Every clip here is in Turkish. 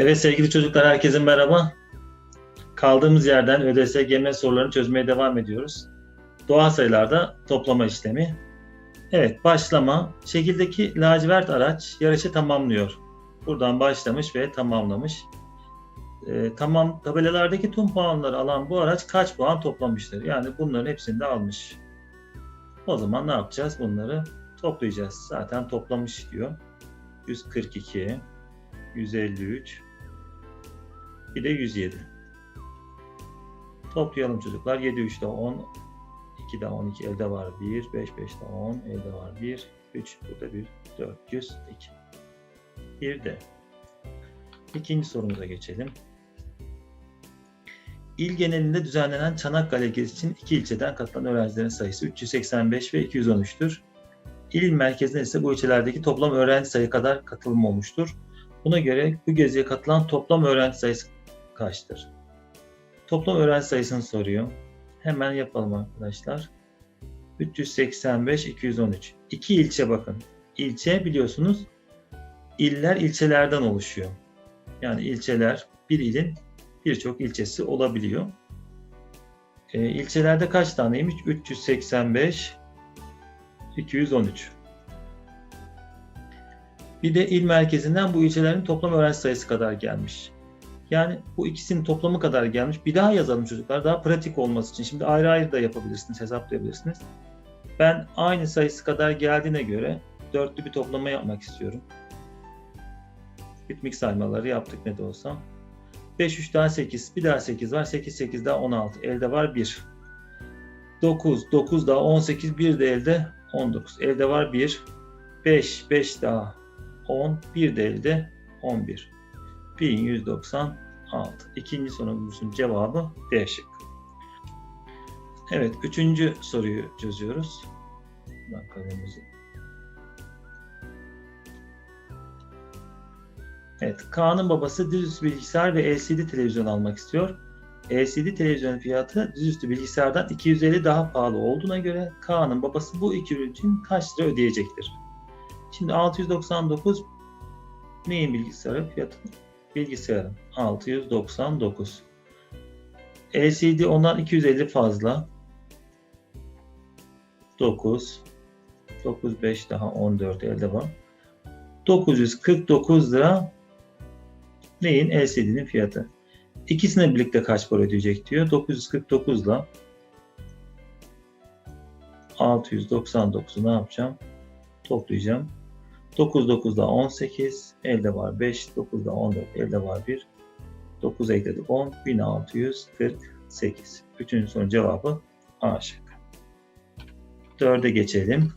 Evet sevgili çocuklar herkese merhaba. Kaldığımız yerden ÖDSGM sorularını çözmeye devam ediyoruz. Doğal sayılarda toplama işlemi. Evet başlama. Şekildeki lacivert araç yarışı tamamlıyor. Buradan başlamış ve tamamlamış. Ee, tamam tabelalardaki tüm puanları alan bu araç kaç puan toplamıştır? Yani bunların hepsini de almış. O zaman ne yapacağız? Bunları toplayacağız. Zaten toplamış diyor. 142, 153, bir de 107. Toplayalım çocuklar. 7 3 de 10, 2 de 12 elde var 1, 5 5 de 10 elde var 1, 3 burada 1, 402. Bir de ikinci sorumuza geçelim. İl genelinde düzenlenen Çanakkale gezisi için iki ilçeden katılan öğrencilerin sayısı 385 ve 213'tür. İl merkezinde ise bu ilçelerdeki toplam öğrenci sayı kadar katılım olmuştur. Buna göre bu geziye katılan toplam öğrenci sayısı kaçtır? Toplam öğrenci sayısını soruyor. Hemen yapalım arkadaşlar. 385, 213. İki ilçe bakın. İlçe biliyorsunuz iller ilçelerden oluşuyor. Yani ilçeler bir ilin birçok ilçesi olabiliyor. E, ilçelerde kaç taneymiş? 385, 213. Bir de il merkezinden bu ilçelerin toplam öğrenci sayısı kadar gelmiş. Yani bu ikisinin toplamı kadar gelmiş. Bir daha yazalım çocuklar. Daha pratik olması için. Şimdi ayrı ayrı da yapabilirsiniz, hesaplayabilirsiniz. Ben aynı sayısı kadar geldiğine göre dörtlü bir toplama yapmak istiyorum. Ritmik saymaları yaptık ne de olsa. 5, 3 daha 8, bir daha 8 var. 8, 8 daha 16. Elde var 1. 9, 9 daha 18, 1 de elde 19. Elde var 1. 5, 5 daha 10, 1 de elde 11. 1196. İkinci sorumuzun cevabı D şıkkı. Evet, üçüncü soruyu çözüyoruz. Kalemimizi. Evet, Kaan'ın babası dizüstü bilgisayar ve LCD televizyon almak istiyor. LCD televizyon fiyatı dizüstü bilgisayardan 250 daha pahalı olduğuna göre Kaan'ın babası bu iki ürün için kaç lira ödeyecektir? Şimdi 699 neyin bilgisayarı fiyatı? Bilgisayarın 699. LCD ondan 250 fazla. 9 9 5 daha 14 elde var. 949 lira neyin LCD'nin fiyatı. İkisine birlikte kaç para ödeyecek diyor. 949 ile 699'u ne yapacağım? Toplayacağım. 9 9 daha 18, elde var 5, 9 daha 14, elde var 1. 9 ekledik 10, 1648. Bütün sorunun cevabı A şıkkı. 4'e geçelim.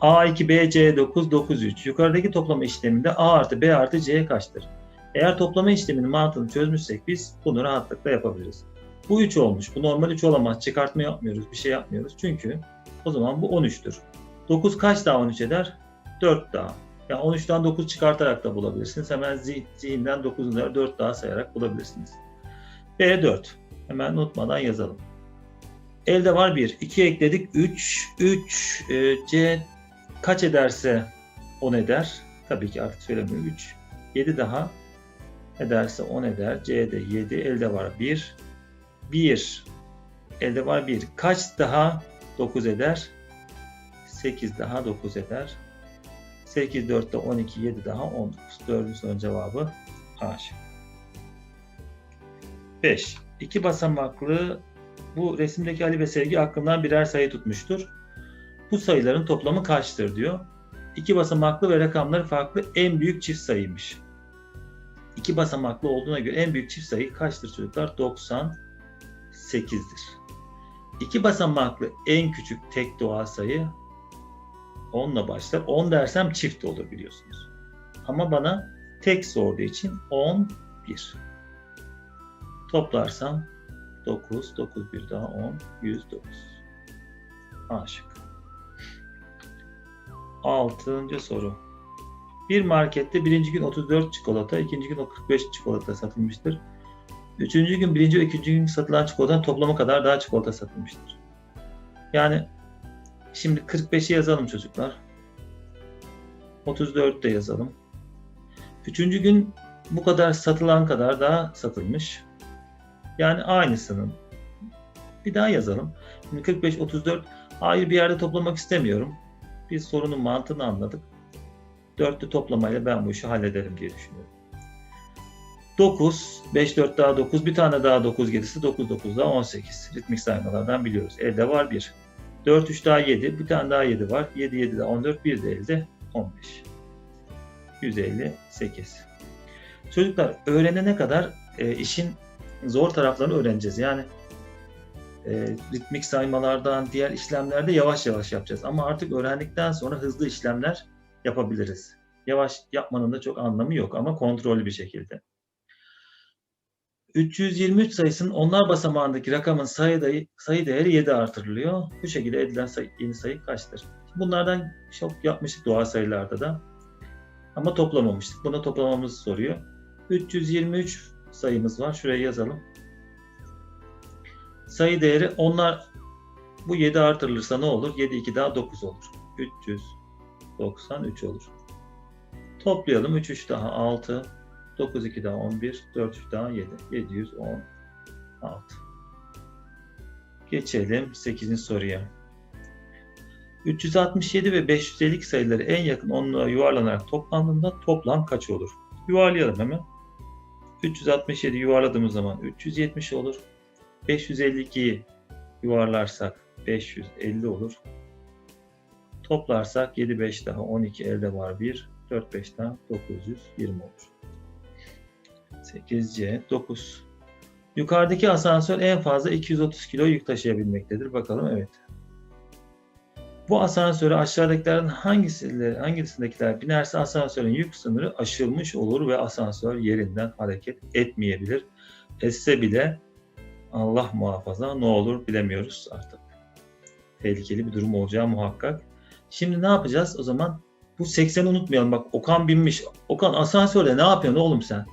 A2, B, C, 9, 9, 3. Yukarıdaki toplama işleminde A artı B artı C kaçtır? Eğer toplama işleminin mantığını çözmüşsek biz bunu rahatlıkla yapabiliriz. Bu 3 olmuş. Bu normal 3 olamaz. Çıkartma yapmıyoruz. Bir şey yapmıyoruz. Çünkü o zaman bu 13'tür. 9 kaç daha 13 eder? 4 daha. Yani 13'ten 9 çıkartarak da bulabilirsiniz. Hemen zih- zihinden 9'un üzeri 4 daha sayarak bulabilirsiniz. B 4. Hemen unutmadan yazalım. Elde var 1. 2 ekledik 3. 3 e, C kaç ederse 10 eder. Tabii ki artık söylemiyorum 3. 7 daha ederse 10 eder. C'de 7. Elde var 1. 1. Elde var 1. Kaç daha 9 eder? 8 daha 9 eder. 8, 4 de 12, 7 daha 19. Dördüncü sorunun cevabı A şıkkı. 5. İki basamaklı bu resimdeki Ali ve Sevgi hakkından birer sayı tutmuştur. Bu sayıların toplamı kaçtır diyor. İki basamaklı ve rakamları farklı en büyük çift sayıymış. İki basamaklı olduğuna göre en büyük çift sayı kaçtır çocuklar? 98'dir. İki basamaklı en küçük tek doğal sayı 10'la başlar. 10 dersem çift olur biliyorsunuz. Ama bana tek sorduğu için 11. Toplarsam 9, 9 bir daha 10, 109. A şıkkı. Altıncı soru. Bir markette birinci gün 34 çikolata, ikinci gün 45 çikolata satılmıştır. Üçüncü gün birinci ve ikinci gün satılan çikolatanın toplamı kadar daha çikolata satılmıştır. Yani şimdi 45'i yazalım çocuklar. 34 de yazalım. Üçüncü gün Bu kadar satılan kadar daha satılmış. Yani aynısının. Bir daha yazalım. Şimdi 45, 34. Hayır bir yerde toplamak istemiyorum. Biz sorunun mantığını anladık. Dörtlü toplamayla ben bu işi hallederim diye düşünüyorum. 9, 5, 4 daha 9, bir tane daha 9 gelirse 9, 9 daha 18. Ritmik saymalardan biliyoruz. Elde var 1. 4, 3 daha 7, bir tane daha 7 var. 7, 7 daha 14, bir de elde 15. 158. Çocuklar öğrenene kadar e, işin zor taraflarını öğreneceğiz. Yani e, ritmik saymalardan, diğer işlemlerde yavaş yavaş yapacağız. Ama artık öğrendikten sonra hızlı işlemler yapabiliriz. Yavaş yapmanın da çok anlamı yok ama kontrollü bir şekilde. 323 sayısının onlar basamağındaki rakamın sayı, dayı- sayı değeri 7 artırılıyor. Bu şekilde edilen sayı, yeni sayı kaçtır? Bunlardan çok yapmıştık doğal sayılarda da. Ama toplamamıştık. Buna toplamamızı soruyor. 323 sayımız var. Şuraya yazalım. Sayı değeri onlar bu 7 artırılırsa ne olur? 7 2 daha 9 olur. 393 olur. Toplayalım. 3 3 daha 6. 9 2 daha 11. 4 3 daha 7. 716. Geçelim 8. soruya. 367 ve 552 sayıları en yakın onluğa yuvarlanarak toplandığında toplam kaç olur? Yuvarlayalım hemen. 367 yuvarladığımız zaman 370 olur. 552'yi yuvarlarsak 550 olur. Toplarsak 7 5 daha 12 elde var 1. 4 5 daha 920 olur. 8C 9. Yukarıdaki asansör en fazla 230 kilo yük taşıyabilmektedir. Bakalım evet. Bu asansöre aşağıdakilerden hangisileri, hangisindekiler binerse asansörün yük sınırı aşılmış olur ve asansör yerinden hareket etmeyebilir. Etse bile Allah muhafaza ne olur bilemiyoruz artık. Tehlikeli bir durum olacağı muhakkak. Şimdi ne yapacağız o zaman? Bu 80'i unutmayalım bak Okan binmiş. Okan asansörde ne yapıyorsun oğlum sen?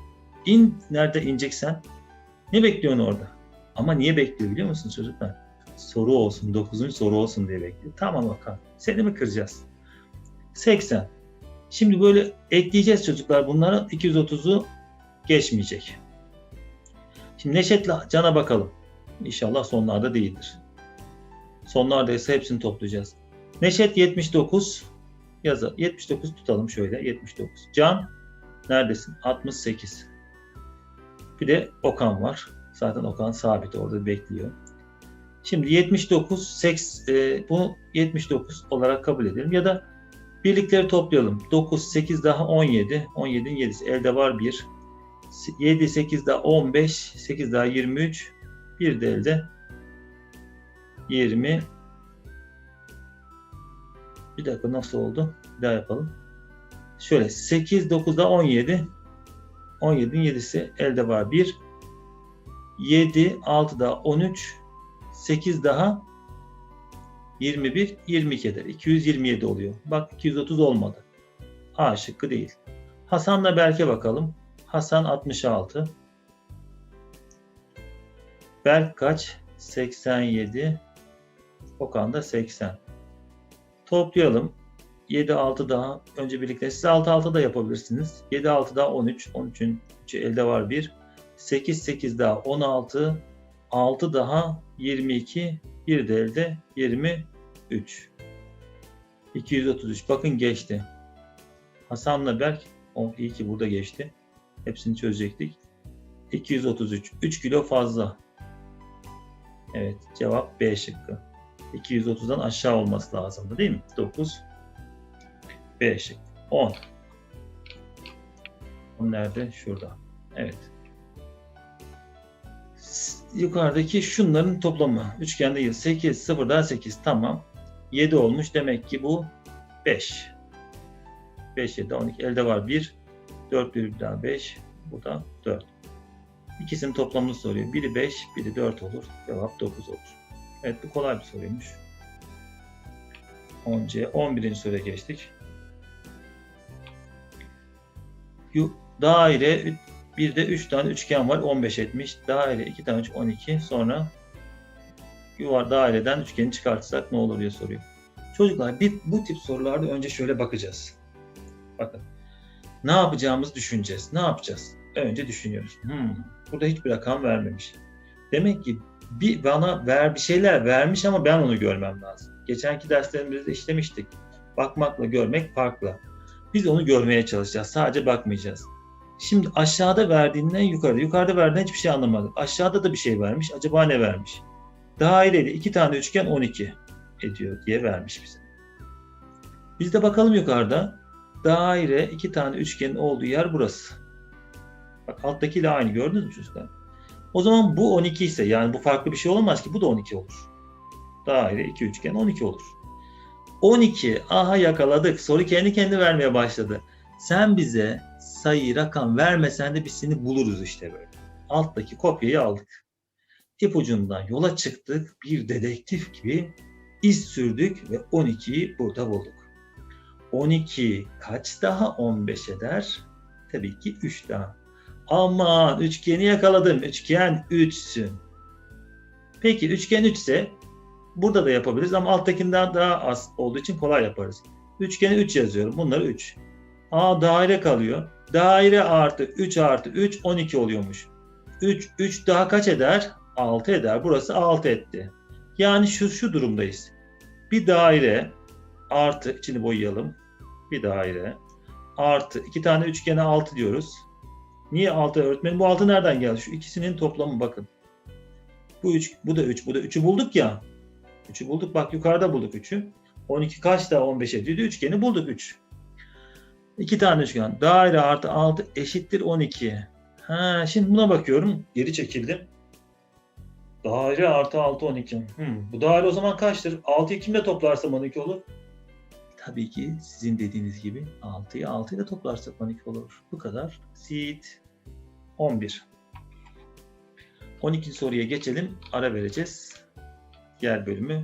İn nerede ineceksen. Ne bekliyorsun orada? Ama niye bekliyor biliyor musun çocuklar? Soru olsun, 9. soru olsun diye bekliyor. Tamam Okan. Seni mi kıracağız? 80. Şimdi böyle ekleyeceğiz çocuklar bunlara 230'u geçmeyecek. Şimdi Neşet'le Can'a bakalım. İnşallah sonlarda değildir. Sonlarda ise hepsini toplayacağız. Neşet 79 yazı 79 tutalım şöyle 79. Can neredesin? 68. Bir de Okan var. Zaten Okan sabit orada bekliyor. Şimdi 79 seks, e, bu 79 olarak kabul edelim ya da birlikleri toplayalım. 9 8 daha 17. 17'nin 7'si elde var 1. 7 8 daha 15, 8 daha 23. Bir de elde 20 bir dakika nasıl oldu? Bir daha yapalım. Şöyle 8, 9 da 17. 17'nin 7'si elde var 1. 7, 6 da 13. 8 daha 21, 22 eder. 227 oluyor. Bak 230 olmadı. A şıkkı değil. Hasan'la Berk'e bakalım. Hasan 66. Berk kaç? 87. Okan da 80. Toplayalım. 7 6 daha önce birlikte siz 6 6 da yapabilirsiniz. 7 6 daha 13. 13'ün 3'ü elde var 1. 8 8 daha 16. 6 daha 22. Bir de elde 23. 233. Bakın geçti. Hasan'la Berk oh iyi ki burada geçti. Hepsini çözecektik. 233. 3 kilo fazla. Evet cevap B şıkkı. 230'dan aşağı olması lazımdı değil mi? 9 B şık. 10. 10 nerede? Şurada. Evet. Yukarıdaki şunların toplamı. Üçgende 8, 0 daha 8. Tamam. 7 olmuş. Demek ki bu 5. 5, 7, 12. Elde var 1. 4, 1 daha 5. Bu da 4. İkisinin toplamını soruyor. Biri 5, biri 4 olur. Cevap 9 olur. Evet bu kolay bir soruymuş. 10C. 11. soruya geçtik. Daire bir de 3 tane üçgen var 15 etmiş. Daire 2 tane 3 12. Sonra yuvar daireden üçgeni çıkartırsak ne olur diye soruyor. Çocuklar bir, bu tip sorularda önce şöyle bakacağız. Bakın. Ne yapacağımızı düşüneceğiz. Ne yapacağız? Önce düşünüyoruz. Hmm, burada hiçbir rakam vermemiş. Demek ki bir bana ver bir şeyler vermiş ama ben onu görmem lazım. Geçenki derslerimizde işlemiştik. Bakmakla görmek farklı. Biz onu görmeye çalışacağız. Sadece bakmayacağız. Şimdi aşağıda verdiğinden yukarıda. Yukarıda verdiğinden hiçbir şey anlamadık. Aşağıda da bir şey vermiş. Acaba ne vermiş? Daireli iki tane üçgen 12 ediyor diye vermiş bize. Biz de bakalım yukarıda. Daire iki tane üçgenin olduğu yer burası. Bak alttakiyle aynı gördünüz mü çocuklar? O zaman bu 12 ise yani bu farklı bir şey olamaz ki bu da 12 olur. Daire iki üçgen 12 olur. 12 aha yakaladık. Soru kendi kendi vermeye başladı. Sen bize sayı rakam vermesen de biz seni buluruz işte böyle. Alttaki kopyayı aldık. İpucundan yola çıktık. Bir dedektif gibi iz sürdük ve 12'yi burada bulduk. 12 kaç daha 15 eder? Tabii ki 3 daha. Aman üçgeni yakaladım. Üçgen 3'sün. Peki üçgen 3 ise burada da yapabiliriz ama alttakinden daha az olduğu için kolay yaparız. Üçgeni 3 yazıyorum. Bunları 3. Aa daire kalıyor. Daire artı 3 artı 3 12 oluyormuş. 3 3 daha kaç eder? 6 eder. Burası 6 etti. Yani şu şu durumdayız. Bir daire artı içini boyayalım. Bir daire artı iki tane üçgene 6 diyoruz. Niye 6 öğretmenim? Bu 6 nereden geldi? Şu ikisinin toplamı bakın. Bu 3, bu da 3, bu da 3'ü bulduk ya. 3'ü bulduk. Bak yukarıda bulduk 3'ü. 12 kaç daha 15 ediyor? Üçgeni bulduk 3. İki tane üçgen. Daire artı 6 eşittir 12. Ha, şimdi buna bakıyorum. Geri çekildim. Daire artı 6 12. Hmm, bu daire o zaman kaçtır? 6'yı kimle toplarsam 12 olur? Tabii ki sizin dediğiniz gibi 6'yı 6 ile toplarsak 12 olur. Bu kadar. Sit 11. 12. soruya geçelim. Ara vereceğiz. Diğer bölümü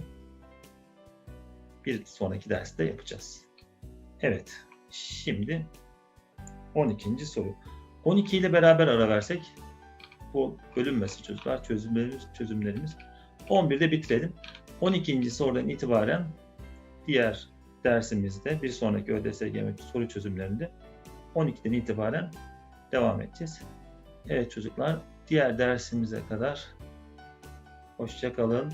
bir sonraki derste yapacağız. Evet. Şimdi 12. soru. 12 ile beraber ara versek bu bölünmesin çocuklar. Çözümlerimiz, çözümlerimiz. 11'de bitirelim. 12. sorudan itibaren diğer dersimizde bir sonraki ÖDSGM soru çözümlerinde 12'den itibaren devam edeceğiz. Evet çocuklar diğer dersimize kadar hoşça kalın.